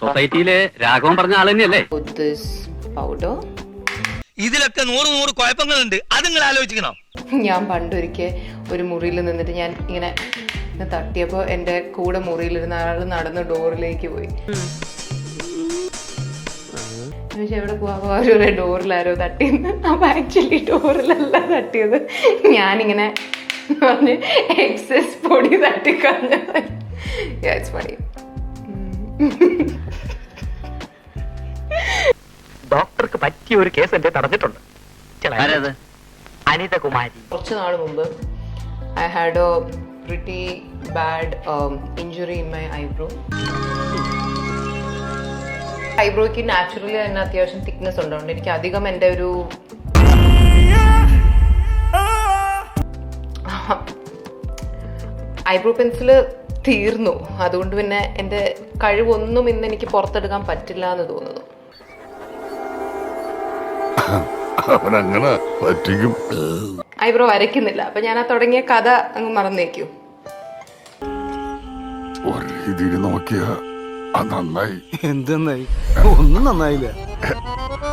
സൊസൈറ്റിയിലെ രാഘവൻ പറഞ്ഞ ആൾ തന്നെയല്ലേ? പൗഡർ ഇതിലൊക്കെ നൂറ് നൂറ് കുഴപ്പങ്ങളുണ്ട്. അത് നിങ്ങൾ ആലോചിക്കണം. ഞാൻ പണ്ടൊരിക്കൽ ഒരു മുറിയിൽ നിന്നിട്ട് ഞാൻ ഇങ്ങനെ തട്ടിയപ്പോൾ എന്റെ കൂടെ മുറിയിലിരുന്ന ആൾ നടന്ന് ഡോറിലേക്ക് പോയി. ചോദിച്ചു, എവിടെ പോകാൻ അവർ ഒരു ഡോറിലാരോ തട്ടിയെന്ന്. അപ്പോൾ ആക്ച്വലി ഡോറിലല്ല തട്ടിയത്. ഞാനിങ്ങനെ പറഞ്ഞ് എക്സസ് പൊടി തട്ടിക്കളഞ്ഞു. ഇറ്റ്സ് ഫണി ഡോക്ടർക്ക് പറ്റിയ ഒരു കേസ് എന്റെ തടഞ്ഞിട്ടുണ്ട്. അനിതകുമാരി. കുറച്ച് നാൾ മുമ്പ് I had a pretty bad injury in my eyebrow ഐബ്രോയ്ക്ക് naturally തന്നെ അത്യാവശ്യം തിക്നെസ് ഉണ്ടാവുണ്ട് എനിക്ക് അധികം എന്റെ ഒരു ഐബ്രോ പെൻസിൽ തീർന്നു. അതുകൊണ്ട് പിന്നെ എന്റെ കഴിവൊന്നും ഇന്ന് എനിക്ക് പുറത്തെടുക്കാൻ പറ്റില്ല എന്ന് തോന്നുന്നു. അവനങ്ങനെ പറ്റിക്കും. ഐബ്രോ വരയ്ക്കുന്നില്ല. അപ്പൊ ഞാൻ ആ തുടങ്ങിയ കഥ അങ്ങ് മറന്നേക്കൂ. ഒരു രീതിയിൽ എന്ത് നന്നായി? ഒന്നും നന്നായില്ല.